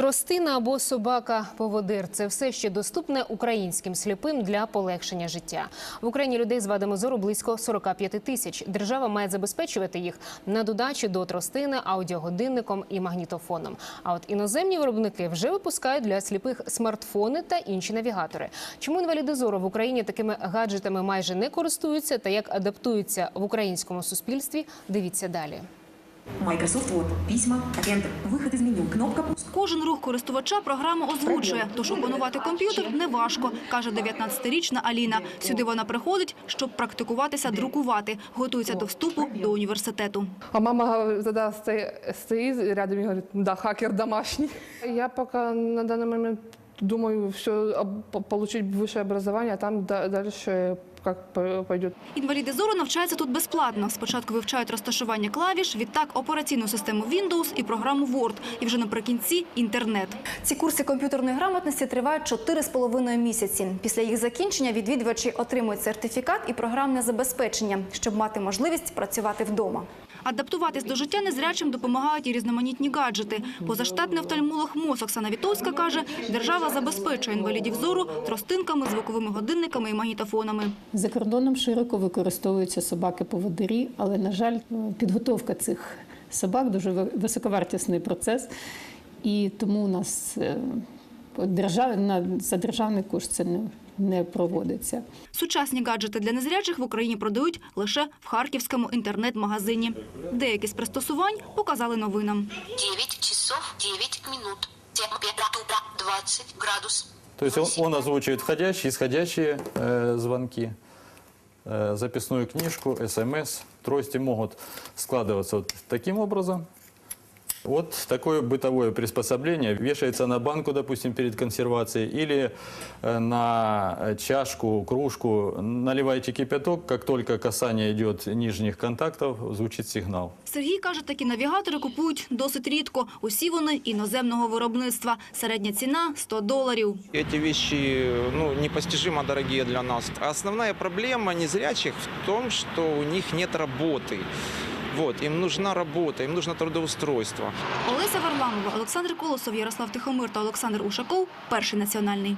Тростина або собака-поводир це все ще доступне українським сліпим для полегшення життя. В Україні людей з вадами зору близько 45 тисяч. Держава має забезпечувати їх на додачу до тростини, аудіогодинником і магнітофоном. А от іноземні виробники вже випускають для сліпих смартфони та інші навігатори. Чому інваліди зору в Україні такими гаджетами майже не користуються та як адаптуються в українському суспільстві? Дивіться далі. Microsoft Word, письма, агент, выход из меню, кнопка пуск. Кожен рух користувача програма озвучує, тож опанувати комп'ютер неважко, каже 19-річна Аліна. Сюди вона приходить, щоб практикуватися друкувати, готується до вступу до університету. А мама тогда стоит, стоит рядом и говорит, да, хакер домашний. Я пока на данный момент думаю все получить высшее образование, а там да- дальше как по- пойдет. Інваліди зору навчаються тут безплатно. Спочатку вивчають розташування клавіш, відтак операційну систему Windows і програму Word. І вже наприкінці інтернет. Ці курси комп'ютерної грамотності тривають 4,5 місяці. Після їх закінчення відвідувачі отримують сертифікат і програмне забезпечення, щоб мати можливість працювати вдома. Адаптуватись до життя незрячим допомагають і різноманітні гаджети. Позаштатний офтальмолог МОЗ Оксана Вітовська каже, держава забезпечує інвалідів зору тростинками, звуковими годинниками і магнітофонами. За кордоном широко використовуються собаки-поводирі, але, на жаль, підготовка цих собак дуже високовартісний процес, і тому у нас е, на... за державний кошт це не, не проводиться. Сучасні гаджети для незрячих в Україні продають лише в харківському інтернет-магазині. Деякі з пристосувань показали новинам. 9 часов 9 минут. Температура 20 градус. То есть он, он озвучивает входящие, исходящие э, звонки, э, записную книжку, СМС. Трости могут складываться вот таким образом. Вот такое бытовое приспособление вешается на банку, допустим, перед консервацией, или э, на э, чашку, кружку. Наливаете кипяток, как только касание идет нижних контактов, звучит сигнал. Сергій каже, такі навігатори купують досить рідко. Усі вони іноземного виробництва. Середня ціна – 100 доларів. Эти вещи ну, непостижимо дорогие для нас. Основная проблема незрячих в том, что у них нет работы. Вот, им нужна работа, им нужно трудоустройство. Олеся Варламова, Олександр Колосов, Ярослав Тихомир та Олександр Ушаков – перший національний.